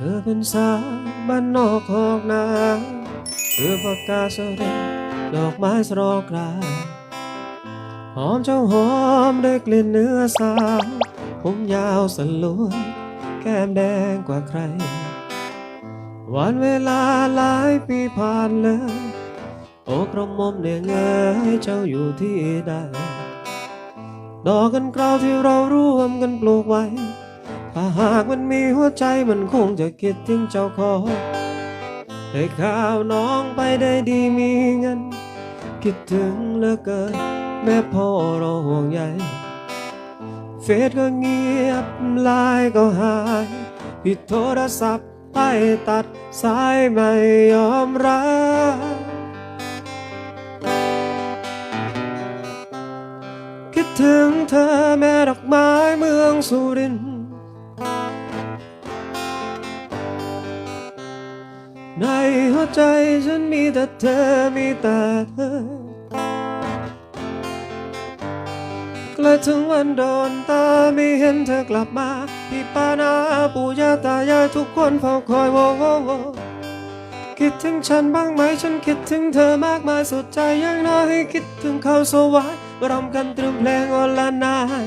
ธอเป็นสาวบ้านนอกหอกนาเธอปากกาสเรนดอกไม้สรอกราหอมเจ้าหอมได้กลิ่นเนื้อสาวผมยาวสลวยแก้มแดงกว่าใคร วันเวลาหลายปีผ่านเลย โอกระมมเนี่ยเงยเจ้าอยู่ที่ใดดอกกันกราวที่เราร่วมกันปลูกไว้ ถ้าหากมันมีหัวใจมันคงจะคิดถึงเจ้าของได้ข่าวน้องไปได้ดีมีเงิน คิดถึงเหลือเกิน แม่พ่อเราห่วงใยเฟซก็เงียบไลน์ก็หายปิดโทรศัพท์ไปตัดสายไม่ยอมรับคิดถึงเธอแม่ดอกไม้เมืองสุรินทร์ ในหัวใจฉันมีแต่เธอ มีแต่เธอใกล้ถึงวันโดนตาไม่เห็นเธอกลับมาพี่ป้านาปู่ย่าตายายทุกคนเฝ้าคอยโวโวโวคิดถึงฉันบ้างไหมฉันคิดถึงเธอมากมายสุดใจอยังน้อยคิดถึงเขาสวายรำกันตรึมเพลงโอลานาย